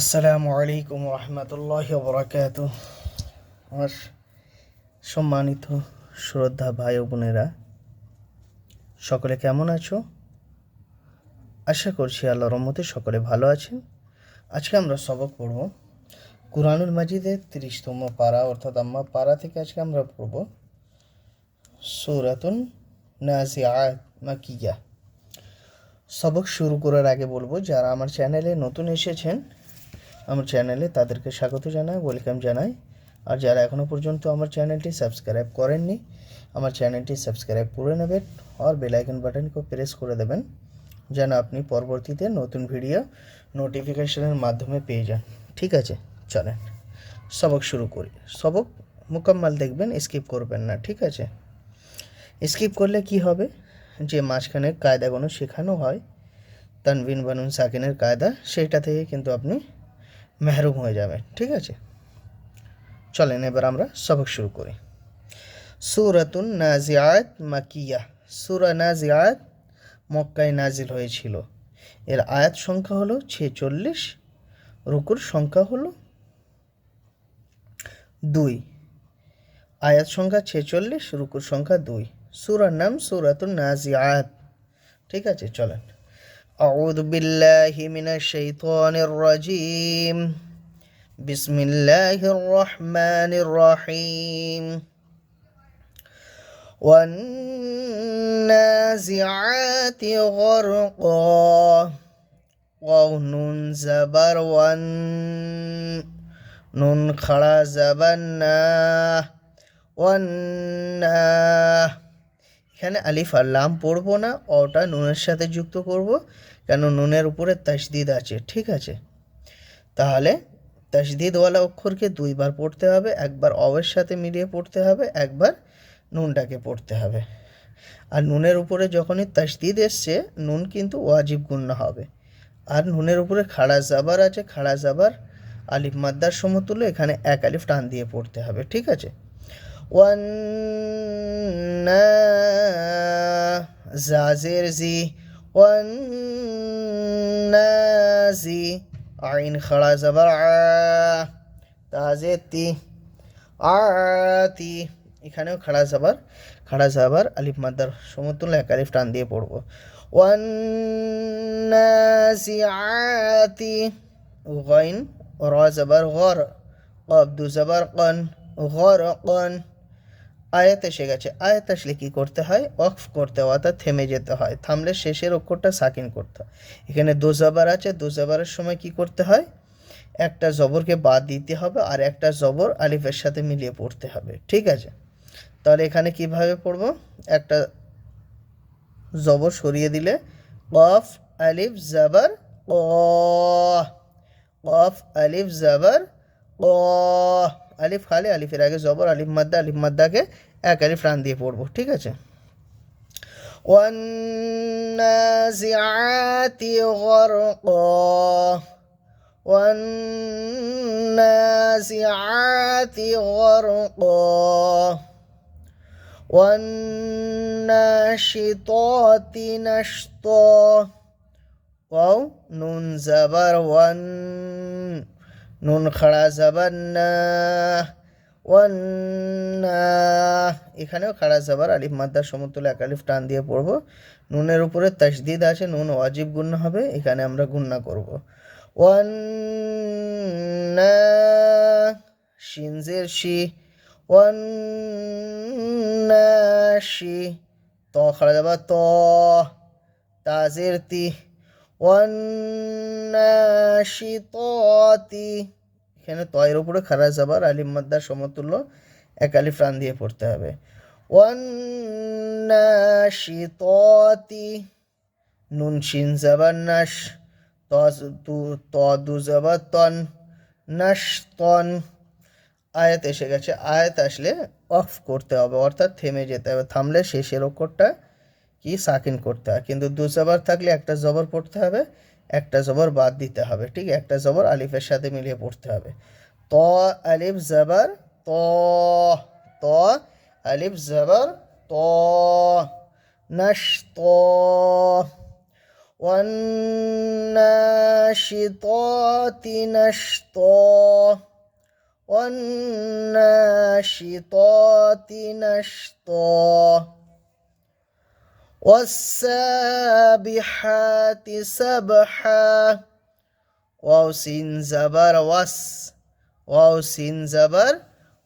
আসসালামু আলাইকুম রহমতুল্লাহ বরাকাত আমার সম্মানিত শ্রদ্ধা ভাই বোনেরা, সকলে কেমন আছো? আশা করছি আল্লাহ রহমতে সকলে ভালো আছেন। আজকে আমরা সবক পড়ব কুরআনুল মাজিদের তিরিশতম পারা, অর্থাৎ আম্মা পারা থেকে আজকে আমরা পড়ব সৌরাতুন নাজিআত মাকিয়া। সবক শুরু করার আগে বলব, যারা আমার চ্যানেলে নতুন এসেছেন আমার চ্যানেলে তাদেরকে স্বাগত জানাই ওয়েলকাম জানাই। আর যারা এখনও পর্যন্ত আমার চ্যানেলটি সাবস্ক্রাইব করেননি, আমার চ্যানেলটি সাবস্ক্রাইব করে নেবেন আর বেল আইকন বাটনকে প্রেস করে দেবেন, যেন আপনি পরবর্তীতে নতুন ভিডিও নোটিফিকেশনের মাধ্যমে পেয়ে যান। ঠিক আছে, চলেন। সবক শুরু করি। সবক মোকাম্মাল দেখবেন স্কিপ করবেন না, ঠিক আছে? স্কিপ করলে কি হবে? যে মাঝখানে কায়দাগুলো শেখানো হয় তানবিন বানুন সাকিনের কায়দা, সেইটা থেকে কিন্তু আপনি মেহরুম হয়ে যাবেন ঠিক আছে? চলেন, এবার আমরা সবক শুরু করি। সুরাতুন নাজিয়াত মাকিয়া। সুরা নাজিয়াত মক্কায় নাজিল হয়েছিল। এর আয়াত সংখ্যা হলো ছেচল্লিশ, রুকুর সংখ্যা হলো দুই। আয়াত সংখ্যা ছেচল্লিশ, রুকুর সংখ্যা দুই। সুরার নাম সুরাতুন নাজিয়াত ঠিক আছে, চলেন। أعوذ بالله من الشيطان الرجيم. بسم الله الرحمن الرحيم. والنازعات غرقا ونون زبر ون نون خڑا زبنا ونا এখানে আলিফ আর লাম পড়ব না, অটা নুনের সাথে যুক্ত করব, কেন নুনের উপরে তাসদিদ আছে, ঠিক আছে? তাহলে তাসদিদওয়ালা অক্ষরকে দুইবার পড়তে হবে, একবার অবের সাথে মিলিয়ে পড়তে হবে, একবার নুনটাকে পড়তে হবে। আর নুনের উপরে যখনই তাসদিদ এসছে, নুন কিন্তু ওয়াজিব গুণ্য হবে। আর নুনের উপরে খাড়া জাবার আছে, খাড়া জাবার আলিফ মাদ্দার সমতুল্য, এখানে এক আলিফ টান দিয়ে পড়তে হবে, ঠিক আছে? والنازر زي والنازي عين خڑا زبر ع তাজে তি আতি এখানেও খাড়া জাবার খাড়া জাবার আলিফ মাদ্দার সমতুল্য এক আলিফ টান দিয়ে পড়বো ওয়ান্নাজিআতি গাইন র জাবার গর কব দু জাবার কন গরকন আয়াত এসে গেছে। আয়াত আসলে কী করতে হয়? অফ করতে হয়, অর্থাৎ থেমে যেতে হয়। থামলে শেষের অক্ষরটা সাকিন করতে হয়। এখানে দু জাবার আছে। দোজাবারের সময় কি করতে হয়? একটা জবরকে বাদ দিতে হবে আর একটা জবর আলিফের সাথে মিলিয়ে পড়তে হবে। ঠিক আছে? তাহলে এখানে কীভাবে পড়ব? একটা জবর সরিয়ে দিলে কফ আলিফ, জাবার কফ আলিফ, জাবার ক আলিফ খালি আলিফের আগে জবর আলিফ মাদ্দা আলিফ মাদ্দাকে এক আলিফ রান দিয়ে পড়বো ঠিক আছে والنازعات غرقا والنازعات غرقا والناشطات نشطا واو نون زبر ون নুন খাড়া জাবার না এখানেও খাড়া জাবার আলিফ মাদ্দার সমতুল্য এক আলিফ টান দিয়ে পড়ব। নুনের উপরে তাসদিদ আছে, নুন ওয়াজিব গুণ্য হবে, এখানে আমরা গুণ্য করব। ওয়ান্না শিনজের শি। ওয়ান শি। ত খাড়া যাবার ত তাজের তি। ওয়ান্নাশিতাতি। এখানে তয়ের উপরে খারা যাবার আলিম মাদ্দার সমতুল্য এক আলিফ রান দিয়ে পড়তে হবে। ওয়ান্নাশিতাতি। নুন, শিন যাবার নাশ। ত যাবার তন। নাশ, তন। আয়াত এসে গেছে। আয়াত আসলে অফ করতে হবে, অর্থাৎ থেমে যেতে হবে। থামলে শেষের অক্ষরটা কি সাকিন করতে হয় কিন্তু দু জবর থাকলে একটা জবর পড়তে হবে একটা জবর বাদ দিতে হবে ঠিক একটা জবর আলিফের সাথে মিলিয়ে পড়তে হবে ত আলিফ জবর ত ত আলিফ জবর ত নশ ত والناشطات نشطا والناشطات نشطا والسابحات سبحا واو سين زبر وس واو سين زبر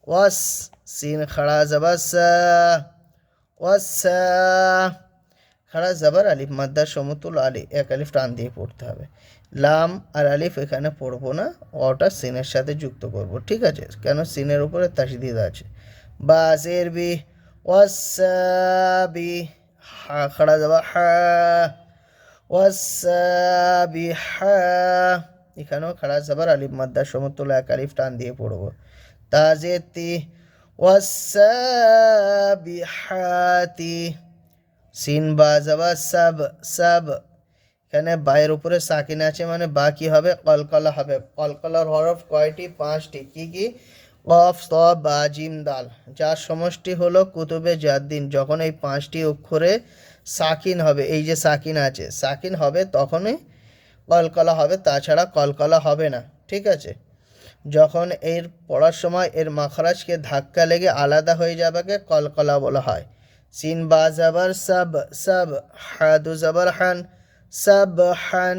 وس سين خڑا زبر سا ওয়াসা খাড়া জাবার আলিফ মাদ্দার সমতুল আলি এক আলিফ টান দিয়ে পড়তে হবে লাম আর আলিফ এখানে পড়বো না ওটা সিনের সাথে যুক্ত করব ঠিক আছে কেন সিনের উপরে তাসদিদ আছে বাজের বি ওয়াসাবি হা, খাড়া যাবা হা ওয়াসাবিহা এখানেও খাড়া যাবার আলিফ মাদ্দা সমতুল্য এক আলিফ টান দিয়ে পড়ব। তাজেতি ওয়াসাবিহাতি সিন, বা সব সব। এখানে বায়ের উপরে সাকিন আছে মানে বাকি হবে? কলকলা হবে। কলকলার হরফ কয়টি? পাঁচটি। কি কি? কফ স বা জিম দাল, যার সমষ্টি হলো কুতুবে জাদ্দিন, যখন এই পাঁচটি অক্ষরে সাকিন হবে, এই যে সাকিন আছে, সাকিন হবে তখনই কলকলা হবে, তাছাড়া কলকলা হবে না, ঠিক আছে? যখন এর পড়ার সময় এর মাখরাজকে ধাক্কা লেগে আলাদা হয়ে যাবেকে কলকলা বলা হয়। সিন বা জাবার, সাব সাব, হাদু জাবার হান, সাব হান,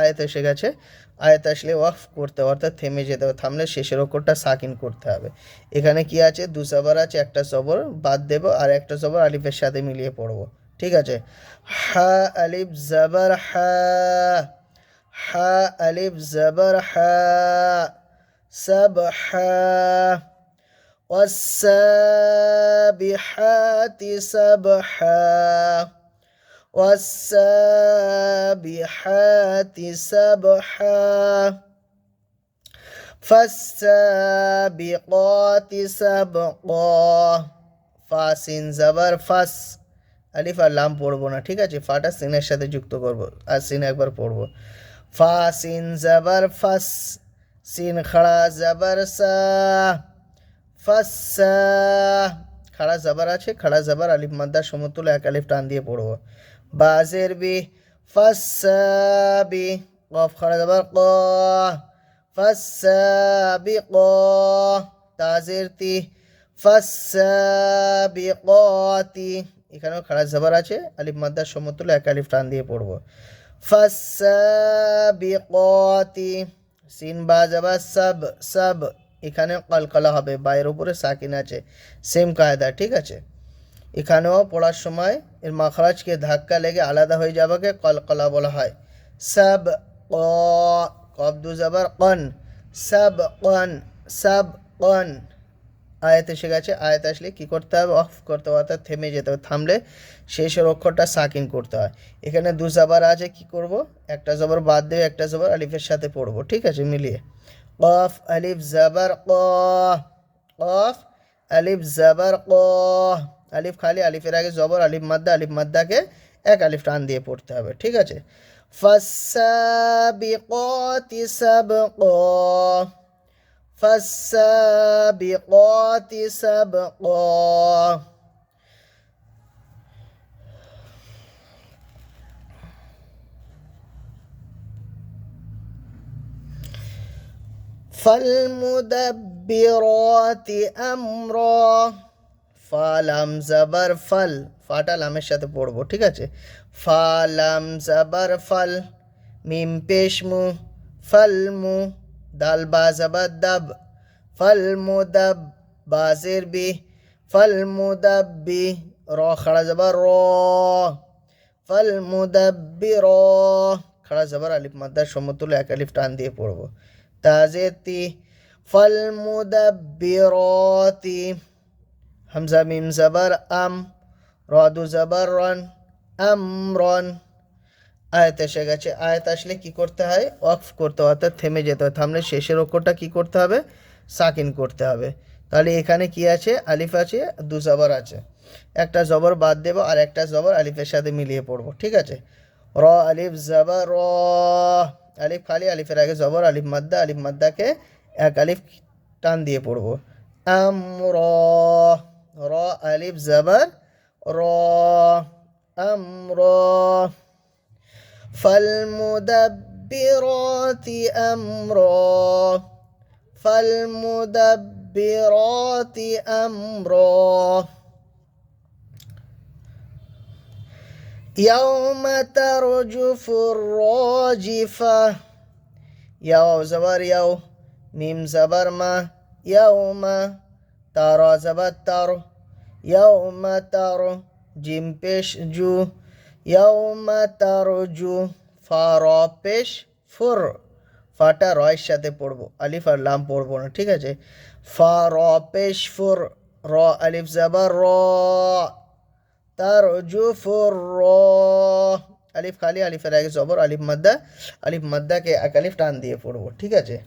আয়াত এসে গেছে। আয়াত আসলে ওয়াফ করতে হবে অর্থাৎ থেমে যেতে হবে থামলে শেষের ওপরটা সাকিন করতে হবে এখানে কি আছে দু জাবার আছে একটা জবর বাদ দেবো আর একটা জবর আলিফের সাথে মিলিয়ে পড়বো ঠিক আছে হা আলিফ জাবার হা হা আলিফ জাবার হা سبحا والسابحات سبحا والسابحات سبحا فالسابقات سبقا ফাসিন জাবার ফাস আলিফ আর লাম পড়বো না ঠিক আছে ফাটা সিনের সাথে যুক্ত করবো আর সিন একবার পড়বো ফাসিন জাবার ফাস সিন খাড়া জাবার সা ফাসা খাড়া জাবার আছে খাড়া জাবার আলিফ মাদ্দা সমতুল এক আলিফ টান দিয়ে পড়বো বাজের বি ফাসাবি কফ খাড়া জাবার ক ফাসাবি ক তাজের তি ফাসাবি কতি এখানেও খাড়া জাবার আছে আলিফ মাদ্দার সমতুল এক আলিফ টান দিয়ে পড়ব ফাসাবি কতি সিন বা যাবা সাব সাব এখানেও কলকলা হবে বাইরের উপরে সাকিন আছে সেম কায়দা ঠিক আছে এখানেও পড়ার সময় এর মাখরাজকে ধাক্কা লেগে আলাদা হয়ে যাবাকে কলকলা বলা হয়। সাব ক কবদু জাবার কন। সাব কন সাব কন। আয়াত এসে গেছে, আয়াত আসলে কী করতে হবে? অফ করতে হবে, অর্থাৎ থেমে যেতে হবে, থামলে শেষের অক্ষরটা সাকিন করতে হয়। এখানে দু জাবার আছে, কি করব? একটা জবর বাদ দিয়ে একটা জবর আলিফের সাথে পড়ব, ঠিক আছে, মিলিয়ে। কফ আলিফ জাবার ক, কফ আলিফ জাবার ক। আলিফ খালি আলিফের আগে জবর আলিফ মাদ্দা আলিফ মাদ্দাকে এক আলিফ টান দিয়ে পড়তে হবে ঠিক আছে ফাসাবিকাতি সাবকা فالسابقات سبقا فالمدبرات أمرا ফালাম জাবার ফাল, ফাটা লামের সাথে পড়ব, ঠিক আছে? ফালাম জাবার ফাল, মিম পেশমু ফালমু দাল বা জাবার দাব, ফল মুদাব বাজের বি, ফল মুদাব্বি র, খাড়া যাবার র, ফল মুদাব্বি র, খাড়া যাবার আলিফ মাদ্দার সমতুল এক আলিফ টান দিয়ে পড়ব। তাজের তি ফল মুদাব্বিরতি হামজা মিম জাবার আম রদু জাবার রন আম রন আয়াত এসে গেছে। আয়াত আসলে কি করতে হয়? অফ করতে হয়, অর্থাৎ থেমে যেতে হয়। থামলে শেষের অক্ষরটা কি করতে হবে? সাকিন করতে হবে। তাহলে এখানে কি আছে? আলিফ আছে, দু জবর আছে। একটা জবর বাদ দেব আর একটা জবর আলিফের সাথে মিলিয়ে পড়ব, ঠিক আছে? র, আলিফ, জবর, র। আলিফ খালি, আলিফের আগে জবর, আলিফ মাদ্দা, আলিফ মাদ্দাকে এক আলিফ টান দিয়ে পড়ব। আম র ألف زبر. را أمرا فالمدبرات أمرا فالمدبرات أمرا يوم ترجف الراجفة. يو زبر يو ميم زبر ما يوم ترى زبر ترو يوم تر جيم بيش جو يوم ترجو فارا পেশ ফুর ফাটা রয়ের সাথে পড়বো আলিফ আর লাম পড়বো না ঠিক আছে ফা র পেশ ফুর র আলিফ জাবার র তার জুফুর র আলিফ খালি আলিফের আগে জবর আলিফ মাদ্দা আলিফ মাদ্দাকে এক আলিফ টান দিয়ে পড়বো ঠিক আছে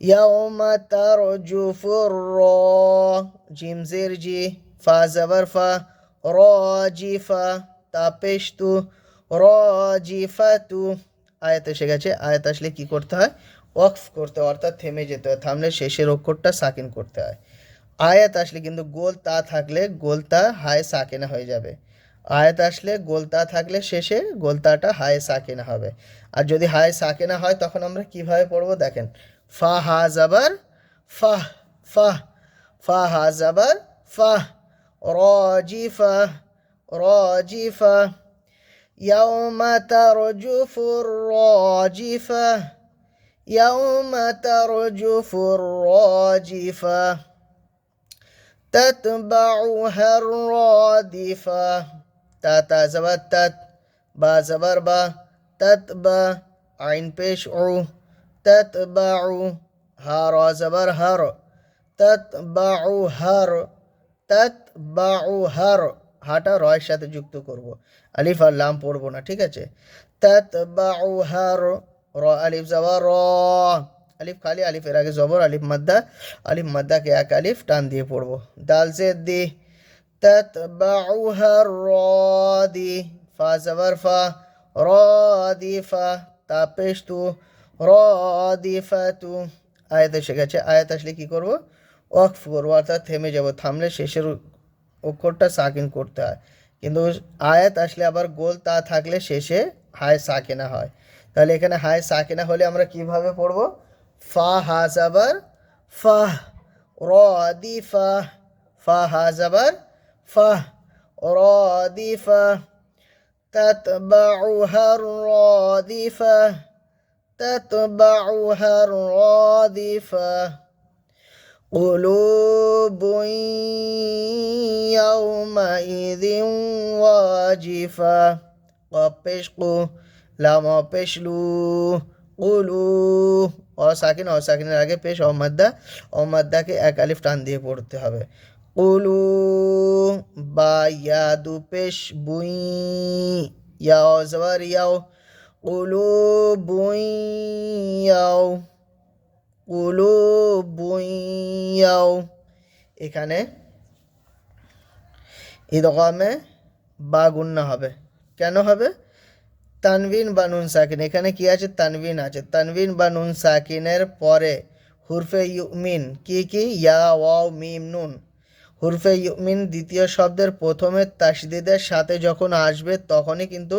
ইয়াউমা তার জুফুর র জিম জের জি ফা জাবার ফা র জি ফা তা তু র জি ফা তু আয়াত এসে গেছে। আয়াত আসলে কি করতে হয়? ওয়াকফ করতে হয়, অর্থাৎ থেমে যেতে হয়। থামলে শেষের অক্ষরটা সাকিন করতে হয়। আয়াত আসলে কিন্তু গোল তা থাকলে গোলতা হায় সাকেনা হয়ে যাবে। আয়াত আসলে গোলতা থাকলে শেষে গোলতাটা হায় সাকেনা হবে। আর যদি হায় সাকেনা হয়, তখন আমরা কীভাবে পড়ব? দেখেন, ফা হা জাবার ফাহ ফাহ ফা হা জাবার ফাহ راجفة راجفة. يوم ترجف الراجفة يوم ترجف الراجفة. تتبعها الرادفة. تاتا زبت زبتت با زبر با تتبع عين پیش عو تتبع هارا زبر هر تتبع هر. تت বা হার হাটা রয়ের সাথে যুক্ত করব। আলিফ আর লাম পড়ব না, ঠিক আছে? তাত বা হার র, আলিফ যাওয়া র। আলিফ খালি আলিফের আগে জবর, আলিফ মাদ্দা, আলিফ মাদ্দাকে এক আলিফ টান দিয়ে পড়ব। দাল জেদ দি তাত বা হার র দি ফা জবর ফা র দি ফা তা পেশ তু র দি ফা তু আয়াত এসে গেছে। আয়াত আসলে কী করব? ওয়াকফ করব, অর্থাৎ থেমে যাব। থামলে শেষের অক্ষরটা সাকিন করতে হয় কিন্তু আয়াত আসলে আবার গোল তা থাকলে শেষে হায় সাকিনা হয় তাহলে এখানে হায় সাকিনা হলে আমরা কিভাবে পড়বো ফা হা জাবার ফাহ র দি ফাহ ফা হা জাবার ফাহ র দি ফাহ تتبعها الرادفة تتبعها الرادفة قلوب يومئذ واجفة قبشقو লামা পেশলু উলু অসাকিন অসাকিনের আগে পেশ অমাদ্দা অমাদ্দাকে এক আলিফ টান দিয়ে পড়তে হবে উলু বা ইয়াদু পেশ বুই ইয়াও জবর ইয়াও উলু বুই ইয়াও উলু বুঁইয়াও এখানে ঈদগামে বা গুন্না হবে। কেন হবে? তানবিন বা নুন সাকিন। এখানে কি আছে? তানবিন আছে। তানবিন বা নুন সাকিনের পরে হুরফে ইউমিন কি কি? ইয়া, ওয়াও, মিম, নুন। হুরফে ইউমিন দ্বিতীয় শব্দের প্রথমে তাসদিদের সাথে যখন আসবে তখনই কিন্তু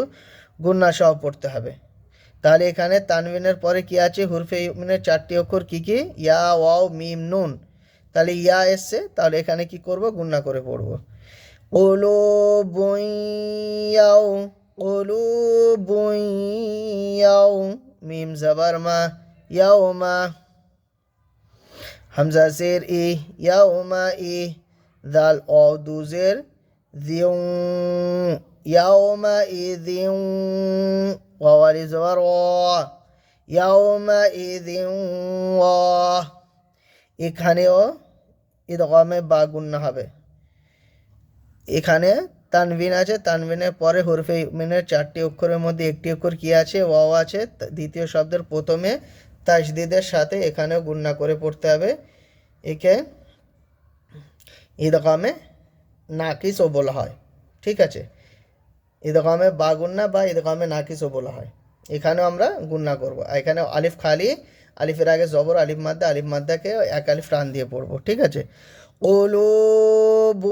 গুন্না সহ পড়তে হবে। তাহলে এখানে তানবিনের পরে কি আছে? হুরফে ইমিনের চারটি অক্ষর কী কী? ইয়া, ওয়াও, মিম, নুন। তাহলে ইয়া এসছে, তাহলে এখানে কি করব? গুন্না করে পড়ব। ওলো বইয়াও ওলো বইয়াও মিম জাবার মা ইয়াও মা। হামজা জের ই ইয়াও মা ই, দাল অ দুজের দিউ يومئذ ووالي زبر و يومئذ و এখানেও ইদগমে বা গুণ্য হবে এখানে তানবিন আছে তানবিনের পরে হরফে মিনের চারটি অক্ষরের মধ্যে একটি অক্ষর কি আছে ওয়াও আছে দ্বিতীয় শব্দের প্রথমে তাজদিদের সাথে এখানেও গুন্না করে পড়তে হবে একে ঈদগামে নাকিসও বলা হয় ঠিক আছে ঈদগামে বা গুন্না বা ঈদগামে নাকিসও বলা হয় এখানেও আমরা গুন্না করব এখানে আলিফ খালি আলিফের আগে জবর আলিফ মাদ্দা আলিফ মাদ্দাকে এক আলিফ টান দিয়ে পড়বো ঠিক আছে قلوب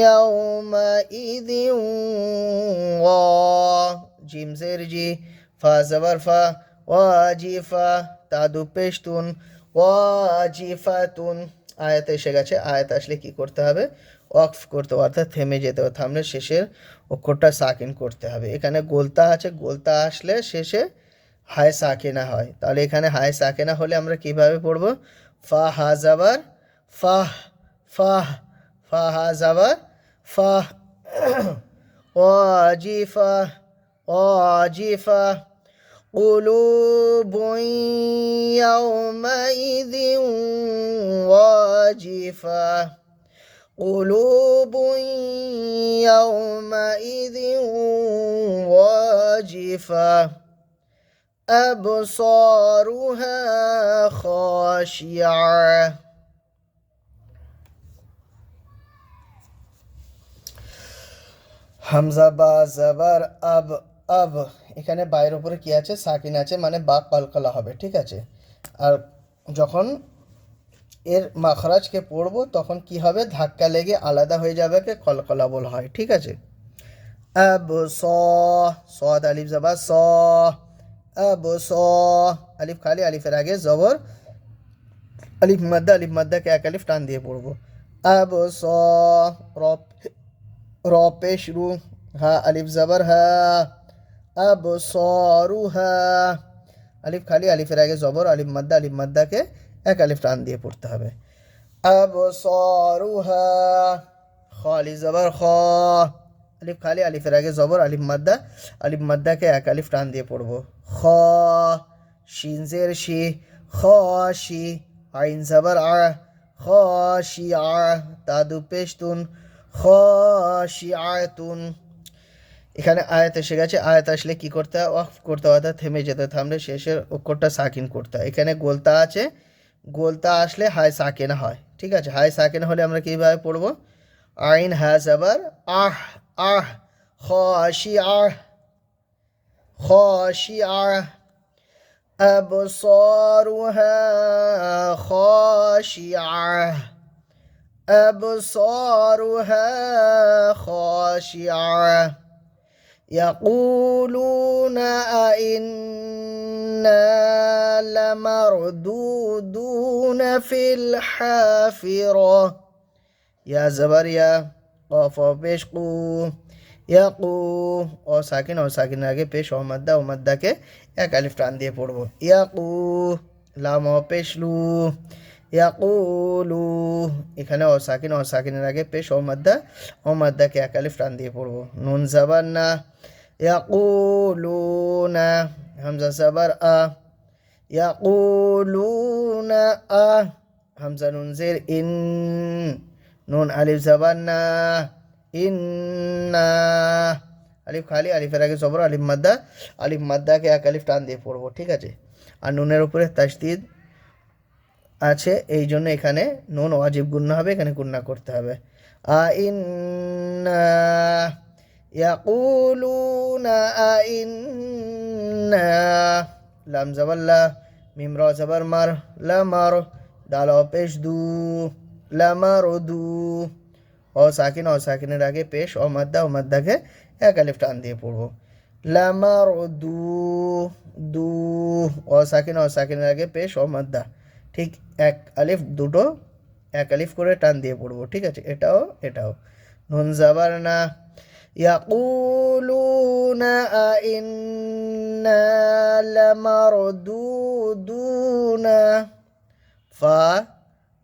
يومئذ জিম জের জি ফা জবর ফা ওয়াজিফা তাদু পেশতুন ওয়াজিফাতুন আয়াত এসে গেছে আয়াত আসলে কি করতে হবে ওয়াকফ করতে হবে অর্থাৎ থেমে যেতে হবে থামলে শেষের অক্ষরটা সাকিন করতে হবে এখানে গোলতা আছে গোলতা আসলে শেষে হায় সাকিনা হয় তাহলে এখানে হায় সাকিনা হলে আমরা কিভাবে পড়ব ফা হা জাবার ফাহ ফাহ ফা হা জাবার ফাহ ওয়াজিফা ওয়াজিফা قلوب يومئذ واجفة قلوب يومئذ واجفة أبصارها خاشعة হামজা বা জাবার আব আব এখানে বাইরের উপরে কি আছে সাকিন আছে মানে বা কলকলা হবে ঠিক আছে আর যখন এর মাখরাজকে পড়ব, তখন কি হবে? ধাক্কা লেগে আলাদা হয়ে যাবে কে কলকলা বল হয়, ঠিক আছে? আব স সদ আলিফ জাবা স, আব স, আলিফ খালি, আলিফের আগে জবর, আলিফ মাদ্দা, আলিফ মাদ্দাকে এক আলিফ টান দিয়ে পড়ব। আব স, রব র পেশ রু হা, আলিফ জবর, হা, আব সরু হা, আলিফ খালি, আলিফের আগে জবর, আলিফ মাদ্দা, আলিফ মাদ্দাকে এক আলিফ টান দিয়ে পড়তে হবে। আব সরু হা খ আলিফ জবর খ। আলিফ খালি, আলিফের আগে জবর, আলিফ মাদ্দা, আলিফ মাদ্দাকে এক আলিফ টান দিয়ে পড়ব। খ শিনজের শি, খ, শি, আইন জবর আ, খ, শি আ তাদু পেশতুন খাশিআতুন এখানে আয়াত এসে গেছে, আয়াত আসলে কি করতে হয়? অফ করতে হয় থেমে যেতে থামলে শেষের অক্ষরটা সাকিন করতে হয়। এখানে গোলতা আছে গোলতা আসলে হাই সাকিনা হয় ঠিক আছে হাই সাকিনা হলে আমরা কীভাবে পড়বো আইন হ্যাজ আবার আহ আহ খাশি আহ খাশি আহ أبصارها خاشعة أبصارها خاشعة يقولون أئنا لمردودون في الحافرة يا زبريا قاف بشقو ইয়াকু ও সাকিন ও সাকিন আগে পেশ ও মাদ্দা ও মাদ্দাকে এক আলিফ টান দিয়ে পড়বো ইয়াকু লাম ও পেশলু ইয়াকুলু। এখানে অসাকিন সাকিন ও সাকিনের আগে পেশ ও মাদ্দা ও মাদ্দাকে এক আলিফ দিয়ে পড়ব। নুন জাবার না, ইয়াকুলুনা। হামজা সাবার আ, ইয়াকুলুনা আ। হামজা নুন জের ইন, নুন আলিফ জাবার না, ইন্না। আলিফ খালি, আলিফের আগে জবর আলিফ মাদ্দা, আলিফ মাদ্দাকে এক আলিফ টান দিয়ে পড়ব, ঠিক আছে? আর নুনের উপরে তাসদিদ আছে, এই জন্য এখানে নুন ওয়াজিব গুন্না হবে, এখানে গুন্না করতে হবে। আ, ইন্না ইয়াকুলুনা লাম জাবার পেশ দু লামার দু। ও সাকিন ও সাকিনের আগে পেশ ও মাদ্দা ও মাদ্দাকে এক আলিফ টান দিয়ে পড়ব। লামার দু দু ও সাকিন ও সাকিনের আগে পেশ ও ঠিক এক আলিফ দুটো এক আলিফ করে টান দিয়ে পড়বো ঠিক আছে এটাও এটাও নুন জাবার না يقولون أئنا لمردودون فا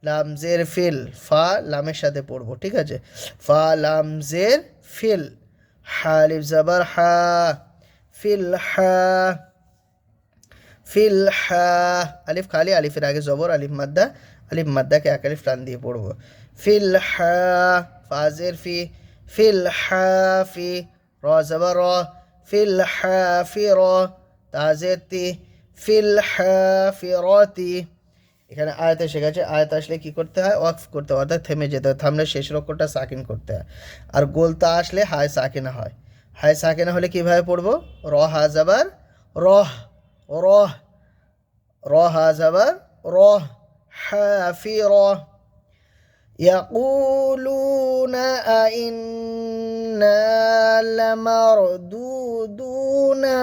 লামজের ফিল ফা লামের সাথে পড়বো ঠিক আছে ফা লামজের ফিল হালিফ জাবার হা ফিল হা ফিল হা, আলিফ খালি, আলিফের আগে জবর, আলিফ মাদ্দা, আলিফ মাদ্দাকে এক আলিফ টান দিয়ে পড়ব। ফিল হা, ফাজের ফি, ফিল হা ফি, র জবর র ফিল হা ফি র, তাজের তি, ফিল হা ফি রতি এখানে আয়াত এসে গেছে, আয়াত আসলে কি করতে হয়? ওয়াকফ করতে হয়, অর্থাৎ থেমে যেতে হয়, থামলে শেষ রক্ষটা সাকিন করতে হয়। আর গোলতা আসলে হায় সাকিনা হয়। হায় সাকিনা হলে কীভাবে পড়ব? র, হা যাবার রহ ره رها زبر ره حافرة يقولون أئنا لمردودون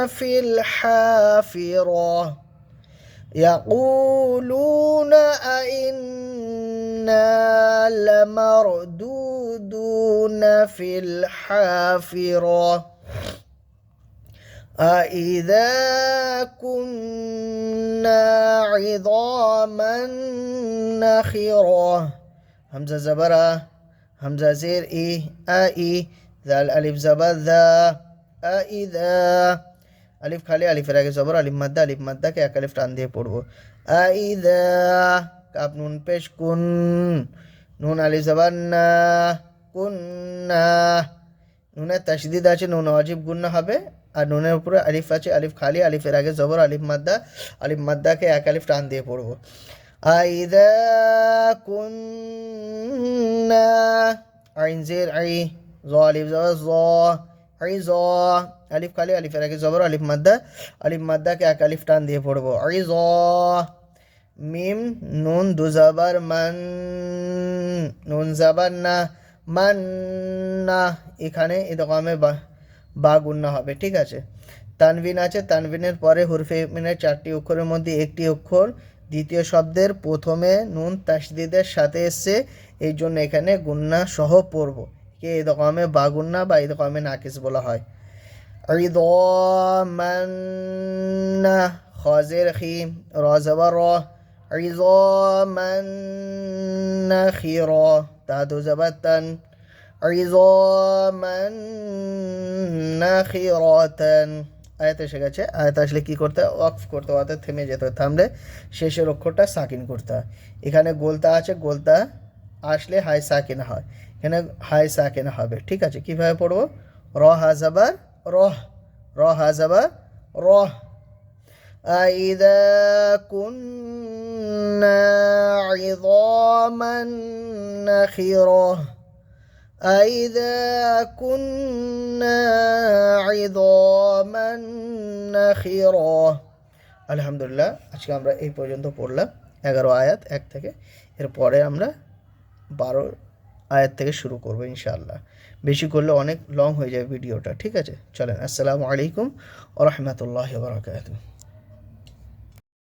في الحافرة يقولون أئنا لمردودون في الحافرة أإذا كنا عظاما نخرة همزة زبرة همزة زير إي أي ذا الألف زبر ذا أإذا আলিফ খালি আলিফের আগে জবর আলিফ মাদ্দা আলিফ মাদ্দাকে এক আলিফ টান দিয়ে পড়বো আইদা কাপ নুন পেশ কুন নুন আলিফ জবান না কুন্না নুনের তাসদিদ আছে নুন অজিব গুন্না হবে আর নুনের উপরে আলিফ আছে, আলিফ খালি, আলিফের আগে জবর, আলিফ মাদ্দা, আলিফ মাদ্দাকে এক আলিফ টান দিয়ে পড়ব। আইদা কুন্না, আইন জের, আই, জ, আলিফ জবর জ, আই, জ, আলিফ খালি, আলিফের আগে জবর, আলিফ মাদ্দা, আলিফ মাদ্দাকে এক আলিফ টান দিয়ে পড়ব। আই, জ, মিম, নুন, দু জাবার মান, নুন জাবার না, মান না, এখানে এ দোকামে বা বা গুন্না হবে, ঠিক আছে? তানবিন আছে তানবিনের পরে হুরফে মিনের চারটি অক্ষরের মধ্যে একটি অক্ষর, দ্বিতীয় শব্দের প্রথমে নুন তাসদিদের সাথে এসছে, এই জন্য এখানে গুন্না সহ পড়ব। কে এই রকমে বা গুন্না বা এই রকমে নাকিস বলা হয়। রিদমান্না খজের রজবা র রিদমান্না খির, তাদু জবাতান عظاما نخرة আয়াত এসে গেছে আয়াত আসলে কি করতে হয় ওয়াকফ করতে হয় অর্থাৎ থেমে যেতে হয় থামলে শেষের অক্ষরটা সাকিন করতে হয় এখানে গোলতা আছে গোলতা আসলে হাই সাকিন হয় এখানে হাই সাকিন হবে ঠিক আছে কিভাবে পড়বো র হাজাবার রহ র হাজাবার রহ أإذا كنا عظاما نخرة أإذا كنا عظاما نخرة আলহামদুলিল্লাহ আজকে আমরা এই পর্যন্ত পড়লাম এগারো আয়াত এক থেকে এরপরে আমরা বারো আয়াত থেকে শুরু করবো ইনশাআল্লাহ বেশি করলে অনেক লং হয়ে যায় ভিডিওটা ঠিক আছে চলেন আসসালামু আলাইকুম ও রহমতুল্লাহ বারকাতুহ